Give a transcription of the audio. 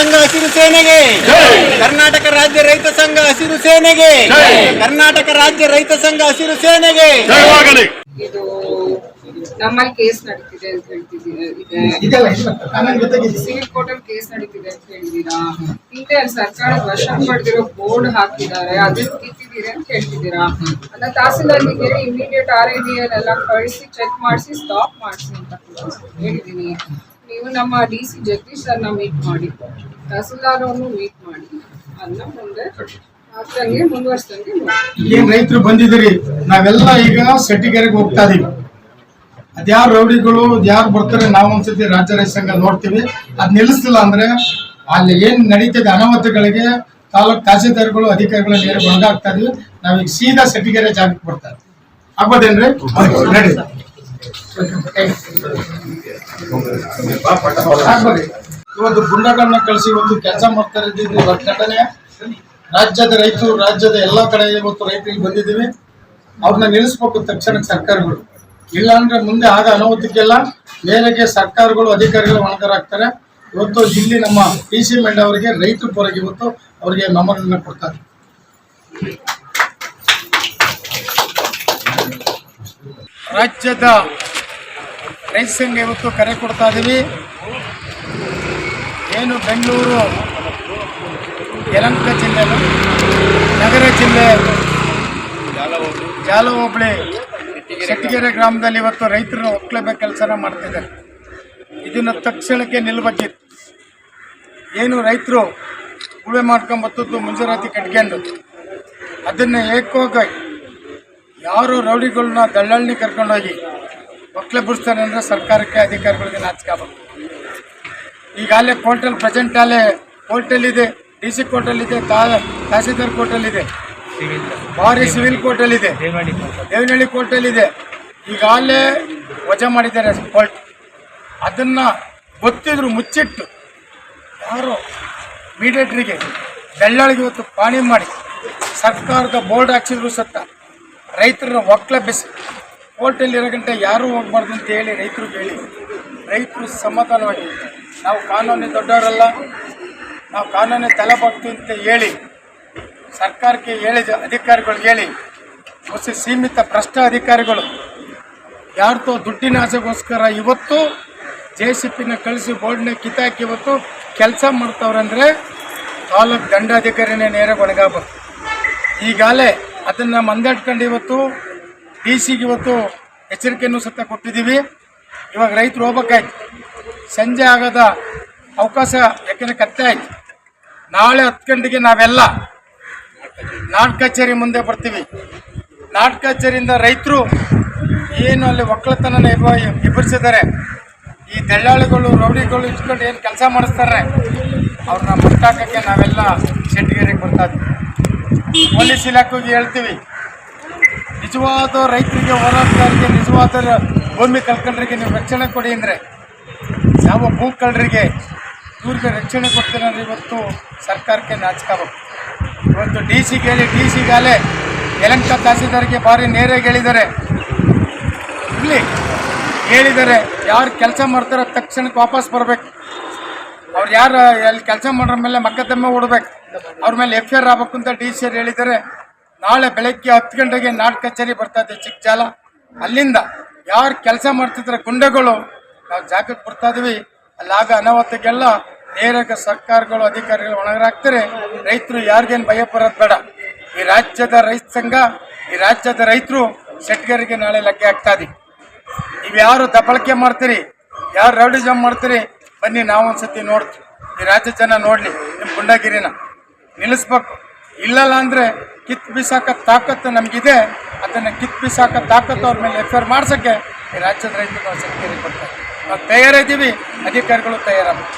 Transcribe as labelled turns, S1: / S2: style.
S1: ಸಂಘ ಹಸಿರು ಸೇನೆಗೆ. ಕರ್ನಾಟಕ ರಾಜ್ಯ ರೈತ ಸಂಘ ಹಸಿರು ಸೇನೆಗೆ. ಕರ್ನಾಟಕ ರಾಜ್ಯ ರೈತ ಸಂಘ ಹಸಿರು ಸೇನೆಗೆ.
S2: ಜಯವಾಗಲಿ.
S3: ಇದು ನಮ್ಮಲ್ಲಿ ಕೇಸ್ ನಡೀತಿದೆ ಅಂತ ಹೇಳ್ತಿದ್ದೀರಾ? ಸಿವಿಲ್ ಕೋರ್ಟ್ ಅಲ್ಲಿ ಕೇಸ್ ನಡೀತಿದೆ ಅಂತ ಹೇಳಿದೀರಾ ಹಿಂದೆ ಸರ್ಕಾರ ವಶ ಪಡೆದಿರೋ ಬೋರ್ಡ್ ಹಾಕಿದ್ದಾರೆ. ಅದನ್ನ ಕಿತ್ತಿದ್ದೀರಿ ಅಂತ ಹೇಳ್ತಿದ್ದೀರಾ? ಅಲ್ಲ ತಹಸೀಲ್ದಾರ್ಗೆ ಇಮಿಡಿಯೇಟ್ ಆರ್ ಐ ಡಿ ಎಲ್ಲ ಕಳಿಸಿ ಚೆಕ್ ಮಾಡಿಸಿ ಸ್ಟಾಪ್ ಮಾಡಿಸಿ ಅಂತ ಹೇಳಿದೀನಿ ನೀವು ನಮ್ಮ ಡಿ ಸಿ ಜಗದೀಶ್ ಸರ್ನ ಮೀಟ್ ಮಾಡಿ ತಹಸೀಲ್ದಾರ್ ಅವ್ರನ್ನು ಮೀಟ್ ಮಾಡಿ ಅನ್ನ ಮುಂದೆ ಮುಂದುವರ್ಸ್ದಂಗೆ
S4: ಏನ್ ರೈತರು ಬಂದಿದ್ರಿ ನಾವೆಲ್ಲ ಈಗ ಸೆಟ್ಟಿಗೆರೆಗೆ ಹೋಗ್ತಾ ಇದೀವಿ. ಅದ್ಯಾರು ರೌಡಿಗಳು ಯಾರು ಬರ್ತಾರೆ ನಾವು ಒಂದ್ಸತಿ ರಾಜ್ಯ ರೈತ ಸಂಘ ನೋಡ್ತೀವಿ. ಅದ್ ನಿಲ್ಲಿಸ್ತಿಲ್ಲ ಅಂದ್ರೆ ಅಲ್ಲಿ ಏನ್ ನಡೀತದೆ ಅನಾಹುತಗಳಿಗೆ ತಾಲೂಕ್ ತಹಸೀಲ್ದಾರ್ಗಳು ಅಧಿಕಾರಿಗಳ ನೇರ ಒಳಗಾಗ್ತಾ ಇದೀವಿ. ನಾವೀಗ ಸೀದಾ ಸೆಟ್ಟಿಗೆರೆ ಜಾಗಕ್ಕೆ ಬರ್ತಾರೆ ಆಗ್ಬೋದೇನ್ರಿ? ನಡೀತಾ ಇವತ್ತು ಗುಂಡಗಳನ್ನ ಕಳಿಸಿ ಒಂದು ಕೆಲಸ ಮಾಡ್ತಾ ಇದ್ದೀವಿ. ಘಟನೆ. ರಾಜ್ಯದ ರೈತರು, ರಾಜ್ಯದ ಎಲ್ಲಾ ಕಡೆ ಇವತ್ತು ರೈತರಿಗೆ ಬಂದಿದ್ದೀವಿ. ಅವ್ರನ್ನ ನಿಲ್ಲಿಸ್ಬೇಕು ತಕ್ಷಣ ಸರ್ಕಾರಗಳು. ಇಲ್ಲ ಅಂದ್ರೆ ಮುಂದೆ ಆಗ ಅನಾಹುತಕ್ಕೆಲ್ಲ ಮೇಲೆಗೆ ಸರ್ಕಾರಗಳು ಅಧಿಕಾರಿಗಳು ಒಣಗರಾಗ್ತಾರೆ ಇವತ್ತು ಇಲ್ಲಿ ನಮ್ಮ ಡಿ ಸಿ ಮೇಡ್ ಅವರಿಗೆ ರೈತರು ಪರವಾಗಿ ಇವತ್ತು ಅವರಿಗೆ ಮೆಮೊರನ್ನ ಕೊಡ್ತಾರೆ. ರಾಜ್ಯದ ರೈತ ಸಂಘ ಇವತ್ತು ಕರೆ ಕೊಡ್ತಾ ಇದ್ದೀವಿ ಏನು ಬೆಂಗಳೂರು ಯಲಂಕ ಜಿಲ್ಲೆ ನಗರ ಜಿಲ್ಲೆ ಜಾಲ ಹೋಬಳಿ ಶೆಟ್ಟಿಗೆರೆ ಗ್ರಾಮದಲ್ಲಿ ಇವತ್ತು ರೈತರು ಒಕ್ಕಲೇಬೇಕು ಕೆಲಸನ ಮಾಡ್ತಿದ್ದಾರೆ. ಇದನ್ನು ತಕ್ಷಣಕ್ಕೆ ನಿಲ್ಬೇಕಿತ್ತು ಏನು ರೈತರು ಉಳುವೆ ಮಾಡ್ಕೊಂಬತ್ತದ್ದು ಮುಂಜೂರಾತಿ ಕಟ್ಕೊಂಡು, ಅದನ್ನು ಏಕೋಗಿ ಯಾರು ರೌಡಿಗಳನ್ನ ದಳ್ಳಾಳಿ ಕರ್ಕೊಂಡೋಗಿ ಒಕ್ಕಲೆ ಬಿಡಿಸ್ತಾರೆ ಅಂದರೆ ಸರ್ಕಾರಕ್ಕೆ ಅಧಿಕಾರಿಗಳಿಗೆ ನಾಚಿಕಾಗಬೇಕು ಈಗಾಗಲೇ ಕೋರ್ಟಲ್ಲಿ ಪ್ರೆಸೆಂಟ್ ಅಲ್ಲೇ ಕೋರ್ಟಲ್ಲಿದೆ ಡಿ ಸಿ ಕೋರ್ಟಲ್ಲಿದೆ ತಾ ತಹಸೀಲ್ದಾರ್ ಕೋರ್ಟಲ್ಲಿದೆ. ಬಾರಿ ಸಿವಿಲ್ ಕೋರ್ಟಲ್ಲಿದೆ. ದೇವನಹಳ್ಳಿ ಕೋರ್ಟಲ್ಲಿದೆ. ಈಗಾಗಲೇ ವಜಾ ಮಾಡಿದ್ದಾರೆ ಕೋರ್ಟ್. ಅದನ್ನು ಗೊತ್ತಿದ್ರು ಮುಚ್ಚಿಟ್ಟು ಯಾರು ಮೀಡಿಯೇಟ್ರಿಗೆ ದಳ್ಳಾಳಿಗೆ ಇವತ್ತು ಪಾಣಿ ಮಾಡಿ ಸರ್ಕಾರದ ಬೋರ್ಡ್ ಹಾಕ್ಸಿದ್ರು ಸತ್ತ. ರೈತರನ್ನ ಬೆಸ್. ಕೋರ್ಟಲ್ಲಿ ಇರೋ ಗಂಟೆ ಯಾರೂ ಹೋಗ್ಬಾರ್ದು ಅಂತ ಹೇಳಿ ರೈತರು ಹೇಳಿ ರೈತರು ಸಮಾಧಾನವಾಗಿ ನಾವು ಕಾನೂನು ದೊಡ್ಡವರಲ್ಲ. ನಾವು ಕಾನೂನು ತಲೆ ಬಾಗ್ತೀವಿ ಅಂತ ಹೇಳಿ, ಸರ್ಕಾರಕ್ಕೆ ಹೇಳಿದ ಅಧಿಕಾರಿಗಳಿಗೆ ಹೇಳಿ, ಹೊಸ ಸೀಮಿತ ಭ್ರಷ್ಟ ಅಧಿಕಾರಿಗಳು, ಯಾರ್ದೋ ದುಡ್ಡಿನ ಆಸೆಗೋಸ್ಕರ ಇವತ್ತು ಜೆ ಸಿ ಪಿನ ಕಳಿಸಿ ಬೋರ್ಡ್ನ ಕಿತ್ತಾಕಿ ಇವತ್ತು ಕೆಲಸ ಮಾಡ್ತವ್ರಂದರೆ ತಾಲೂಕು ದಂಡಾಧಿಕಾರಿನೇ ನೇರ ಒಣಗಾಗಬೇಕು ಈಗಾಗಲೇ ಅದನ್ನು ಮಂದಟ್ಕೊಂಡು ಇವತ್ತು ಡಿ ಸಿಗೆ ಇವತ್ತು ಎಚ್ಚರಿಕೆಯನ್ನು ಸತ್ತ ಕೊಟ್ಟಿದ್ದೀವಿ. ಇವಾಗ ರೈತರು ಹೋಗ್ಬೇಕಾಯ್ತು. ಸಂಜೆ ಆಗದ ಅವಕಾಶ, ಯಾಕೆಂದರೆ ಕತ್ತೆ ಆಯ್ತು. ನಾಳೆ ಹತ್ತು ಗಂಟೆಗೆ ನಾವೆಲ್ಲ ನಾಟ್ ಕಚೇರಿ ಮುಂದೆ ಬರ್ತೀವಿ. ನಾಟ್ ಕಚೇರಿಯಿಂದ ರೈತರು ಏನು ಅಲ್ಲಿ ಒಕ್ಕಲತನ ಇಬ್ಬರಿಸಿದ್ದಾರೆ ಈ ದಳ್ಳಾಳಿಗಳು ರೌಡಿಗಳು ಇಟ್ಕೊಂಡು ಏನು ಕೆಲಸ ಮಾಡಿಸ್ತಾರೆ, ಅವ್ರನ್ನ ಮುಟ್ಟಾಕಕ್ಕೆ ನಾವೆಲ್ಲ ಶೆಟ್ಟಿಗೇರಿಗೆ ಬರ್ತಾ ಇದ್ವಿ ಪೊಲೀಸ್ ಇಲಾಖೆಗೆ ಹೇಳ್ತೀವಿ. ನಿಜವಾದ ರೈತರಿಗೆ, ಹೋರಾಟಗಾರರಿಗೆ, ನಿಜವಾದ ಭೂಮಿ ಕಲ್ಕಂಡ್ರಿಗೆ ನೀವು ರಕ್ಷಣೆ ಕೊಡಿ ಅಂದರೆ, ಯಾವ ಭೂ ಕಳ್ಳರಿಗೆ ಇವ್ರಿಗೆ ರಕ್ಷಣೆ ಕೊಡ್ತೀನಂದ್ರೆ ಇವತ್ತು ಸರ್ಕಾರಕ್ಕೆ ನಾಚಿಕೋಬೇಕು ಇವತ್ತು ಡಿ ಸಿ ಹೇಳಿ, ಡಿ ಸಿಗಾಲೆ ಯಲಂಕ ತಹಸೀಲ್ದಾರ್ಗೆ ಭಾರಿ ನೇರಾಗಿ ಹೇಳಿದ್ದಾರೆ. ಇಲ್ಲಿ ಹೇಳಿದ್ದಾರೆ, ಯಾರು ಕೆಲಸ ಮಾಡ್ತಾರೋ ತಕ್ಷಣಕ್ಕೆ ವಾಪಸ್ ಬರಬೇಕು. ಅವ್ರು ಯಾರು ಅಲ್ಲಿ ಕೆಲಸ ಮಾಡೋರ ಮೇಲೆ ಮಕ್ಕದಮ್ಮೆ ಓಡಬೇಕು ಅವ್ರ ಮೇಲೆ ಎಫ್ ಐ ಆರ್ ಆಗ್ಬೇಕು ಅಂತ ಡಿ ಸಿ ಹೇಳಿದರೆ ನಾಳೆ ಬೆಳಗ್ಗೆ ಹತ್ತು ಗಂಟೆಗೆ ನಾಡ್ ಕಚೇರಿ ಬರ್ತದೆ ಚಿಕ್ಕ ಜಾಲ ಅಲ್ಲಿಂದ ಯಾರು ಕೆಲಸ ಮಾಡ್ತಿದ್ರೆ ಗುಂಡೆಗಳು, ನಾವು ಜಾಗಕ್ಕೆ ಬರ್ತಾ ಇದೀವಿ. ಆಗ ಅನಾಹುತಕ್ಕೆಲ್ಲ ನೇರಾಗ ಸರ್ಕಾರಗಳು, ಅಧಿಕಾರಿಗಳು ಒಣಗರಾಗ್ತಾರೆ ರೈತರು ಯಾರಿಗೇನು ಭಯ ಬರೋದು ಬೇಡ. ಈ ರಾಜ್ಯದ ರೈತ ಸಂಘ, ಈ ರಾಜ್ಯದ ರೈತರು ಸೆಟ್ಗರಿಗೆ ನಾಳೆ ಲಗ್ಗೆ ಆಗ್ತಾ ಇದೀವಿ ನೀವು ಯಾರು ದಬ್ಬಳಕೆ ಮಾಡ್ತೀರಿ, ಯಾರು ರೌಡಿಸಮ್ ಮಾಡ್ತೀರಿ, ಬನ್ನಿ ನಾವು ಒಂದ್ಸತಿ ನೋಡ್ತೀವಿ. ಈ ರಾಜ್ಯ ಜನ ನೋಡಲಿ ನಿಮ್ಮ ಗುಂಡಗಿರಿನ. ನಿಲ್ಲಿಸ್ಬೇಕು. ಇಲ್ಲಲ್ಲ ಅಂದರೆ ಕಿತ್ ಬಿಸಾಕ ತಾಕತ್ತು ನಮಗಿದೆ. ಅದನ್ನ ಕಿತ್ ಬಿಸಾಕ ತಾಕತ್ತು ಅವ್ರ ಮೇಲೆ ಎಫ್ ಐ ಆರ್ ರಾಜ್ಯದ ರೈತರು ನಾವು ಕೊಡ್ತಾರೆ ನಾವು ತಯಾರಿದ್ದೀವಿ, ಅಧಿಕಾರಿಗಳು ತಯಾರಾಗಬೇಕು.